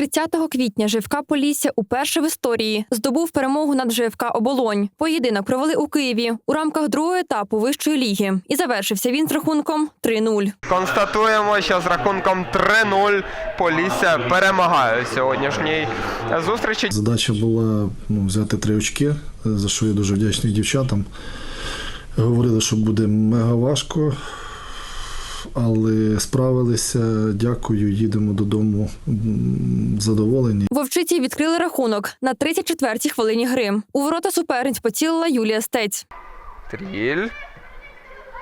30 квітня ЖФК Полісся уперше в історії здобув перемогу над ЖФК Оболонь. Поєдинок провели у Києві у рамках другого етапу вищої ліги. І завершився він з рахунком 3-0. Констатуємо, що з рахунком 3-0 Полісся перемагає у сьогоднішній зустрічі. Задача була ну, взяти три очки, за що я дуже вдячний дівчатам. Говорили, що буде мега важко, але справилися. Дякую, їдемо додому задоволені. Вовчиці відкрили рахунок на 34-й хвилині гри. У ворота суперниць поцілила Юлія Стець. Тріль.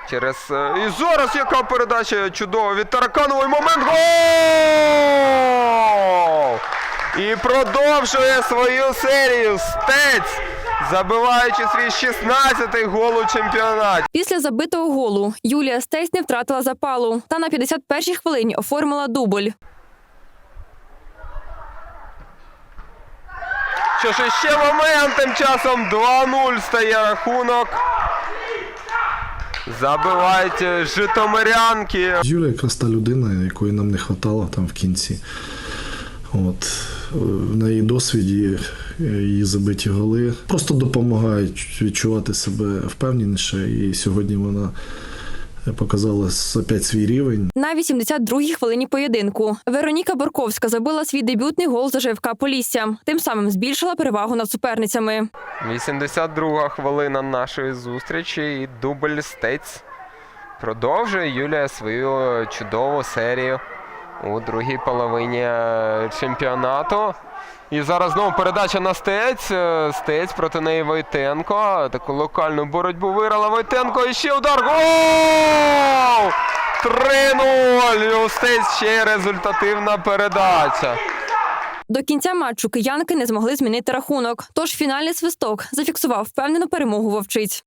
Через. е, І зараз яка передача чудова від Тараканової момент. Гол! І продовжує свою серію Стець, забиваючи свій 16-й гол у чемпіонаті. Після забитого голу Юлія Стець не втратила запалу та на 51-й хвилині оформила дубль. Що ж ще момент, тим часом 2-0 стає рахунок. Забивають житомирянки. Юля якраз та людина, якої нам не вистачало там в кінці. От. е, В неї досвіді, е, її забиті голи просто допомагають відчувати себе впевненіше. І сьогодні вона показала опять свій рівень. На 82-й хвилині поєдинку Вероніка Борковська забила свій дебютний гол за ЖФК Полісся. Тим самим збільшила перевагу над суперницями. 82 хвилина нашої зустрічі і дубль стець. Продовжує Юлія свою чудову серію у другій половині е, чемпіонату. І зараз знову передача на стець. Е, Стець проти неї Войтенко. Таку локальну боротьбу виграла Войтенко. І ще удар. Гол! 3-0. У стець ще результативна передача. До кінця матчу киянки не змогли змінити рахунок. Тож фінальний свисток зафіксував впевнену перемогу вовчиць.